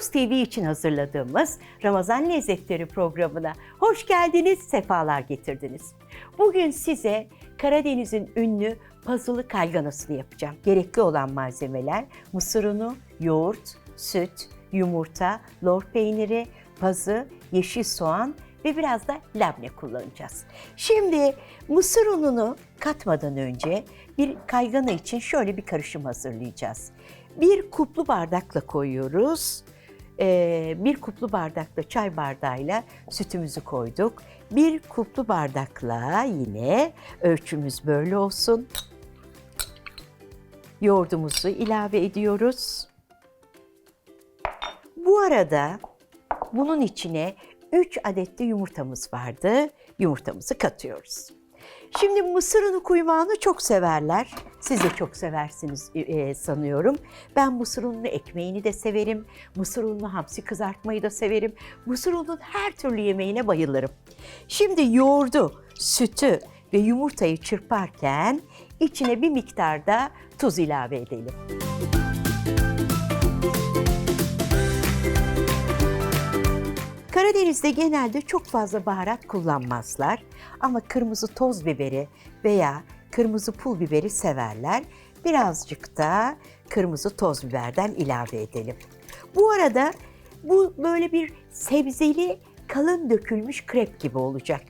Toros TV için hazırladığımız Ramazan Lezzetleri programına hoş geldiniz, sefalar getirdiniz. Bugün size Karadeniz'in ünlü pazılı kayganasını yapacağım. Gerekli olan malzemeler mısır unu, yoğurt, süt, yumurta, lor peyniri, pazı, yeşil soğan ve biraz da labne kullanacağız. Şimdi mısır ununu katmadan önce bir kaygana için şöyle bir karışım hazırlayacağız. Bir kuplu bardakla koyuyoruz. Ee, bir kuplu bardakla çay bardağıyla sütümüzü koyduk. Bir kuplu bardakla yine ölçümüz böyle olsun. Yoğurdumuzu ilave ediyoruz. Bu arada bunun içine 3 adet de yumurtamız vardı. Yumurtamızı katıyoruz. Şimdi mısır unu kuymağını çok severler. Siz de çok seversiniz e, sanıyorum. Ben mısır unlu ekmeğini de severim. Mısır unlu hamsi kızartmayı da severim. Mısır ununun her türlü yemeğine bayılırım. Şimdi yoğurdu, sütü ve yumurtayı çırparken içine bir miktar da tuz ilave edelim. Karadeniz'de genelde çok fazla baharat kullanmazlar ama kırmızı toz biberi veya kırmızı pul biberi severler. Birazcık da kırmızı toz biberden ilave edelim. Bu arada bu böyle bir sebzeli kalın dökülmüş krep gibi olacak.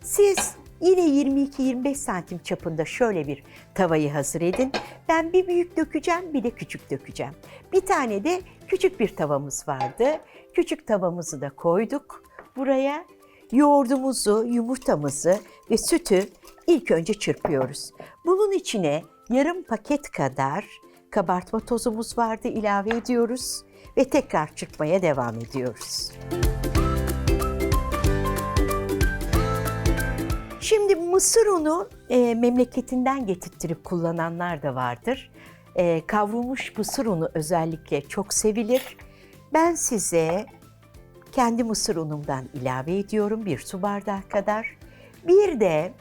Siz yine 22-25 santim çapında şöyle bir tavayı hazır edin. Ben bir büyük dökeceğim, bir de küçük dökeceğim. Bir tane de küçük bir tavamız vardı. Küçük tavamızı da koyduk buraya. Yoğurdumuzu, yumurtamızı ve sütü ilk önce çırpıyoruz. Bunun içine yarım paket kadar kabartma tozumuz vardı ilave ediyoruz ve tekrar çırpmaya devam ediyoruz. Şimdi mısır unu e, memleketinden getirttirip kullananlar da vardır. E, kavrulmuş mısır unu özellikle çok sevilir. Ben size kendi mısır unumdan ilave ediyorum bir su bardağı kadar. Bir de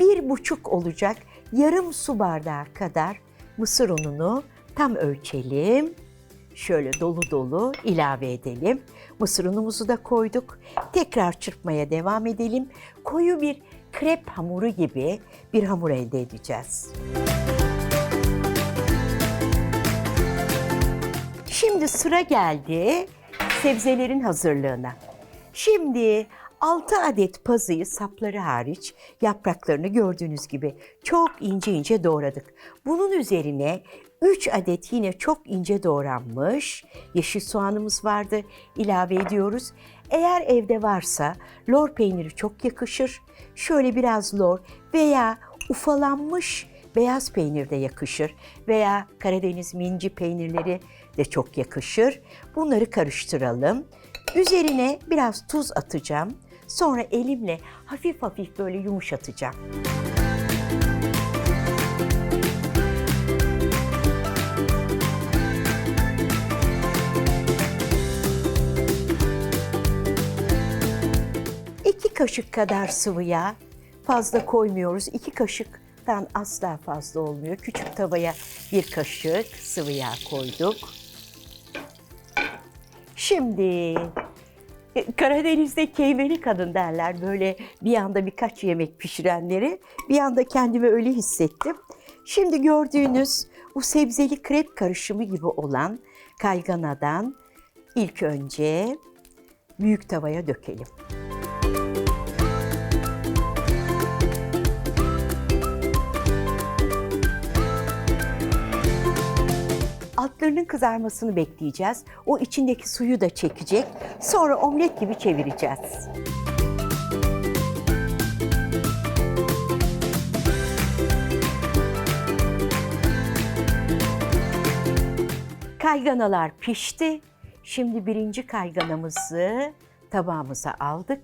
bir buçuk olacak yarım su bardağı kadar mısır ununu tam ölçelim. Şöyle dolu dolu ilave edelim. Mısır unumuzu da koyduk. Tekrar çırpmaya devam edelim. Koyu bir krep hamuru gibi bir hamur elde edeceğiz. Şimdi sıra geldi sebzelerin hazırlığına. Şimdi 6 adet pazıyı sapları hariç yapraklarını gördüğünüz gibi çok ince ince doğradık. Bunun üzerine 3 adet yine çok ince doğranmış yeşil soğanımız vardı. ilave ediyoruz. Eğer evde varsa lor peyniri çok yakışır. Şöyle biraz lor veya ufalanmış beyaz peynir de yakışır veya Karadeniz minci peynirleri de çok yakışır. Bunları karıştıralım. Üzerine biraz tuz atacağım. Sonra elimle hafif hafif böyle yumuşatacağım. İki kaşık kadar sıvı yağ, fazla koymuyoruz. İki kaşıktan asla fazla olmuyor. Küçük tavaya bir kaşık sıvı yağ koyduk. Şimdi e, Karadeniz'de keyveli kadın derler böyle bir anda birkaç yemek pişirenleri. Bir anda kendimi öyle hissettim. Şimdi gördüğünüz bu sebzeli krep karışımı gibi olan kayganadan ilk önce büyük tavaya dökelim. Altlarının kızarmasını bekleyeceğiz. O içindeki suyu da çekecek. Sonra omlet gibi çevireceğiz. Kayganalar pişti. Şimdi birinci kayganamızı tabağımıza aldık.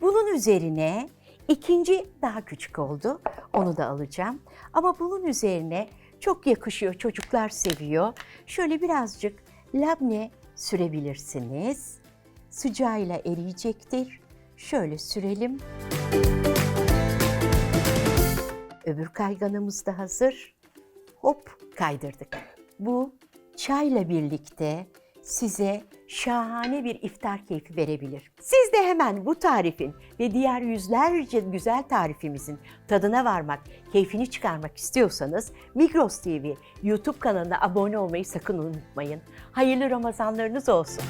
Bunun üzerine ikinci daha küçük oldu. Onu da alacağım. Ama bunun üzerine çok yakışıyor. Çocuklar seviyor. Şöyle birazcık labne sürebilirsiniz. Sıcağıyla eriyecektir. Şöyle sürelim. Öbür kayganımız da hazır. Hop kaydırdık. Bu çayla birlikte size şahane bir iftar keyfi verebilir. Siz de hemen bu tarifin ve diğer yüzlerce güzel tarifimizin tadına varmak, keyfini çıkarmak istiyorsanız Migros TV YouTube kanalına abone olmayı sakın unutmayın. Hayırlı Ramazanlarınız olsun.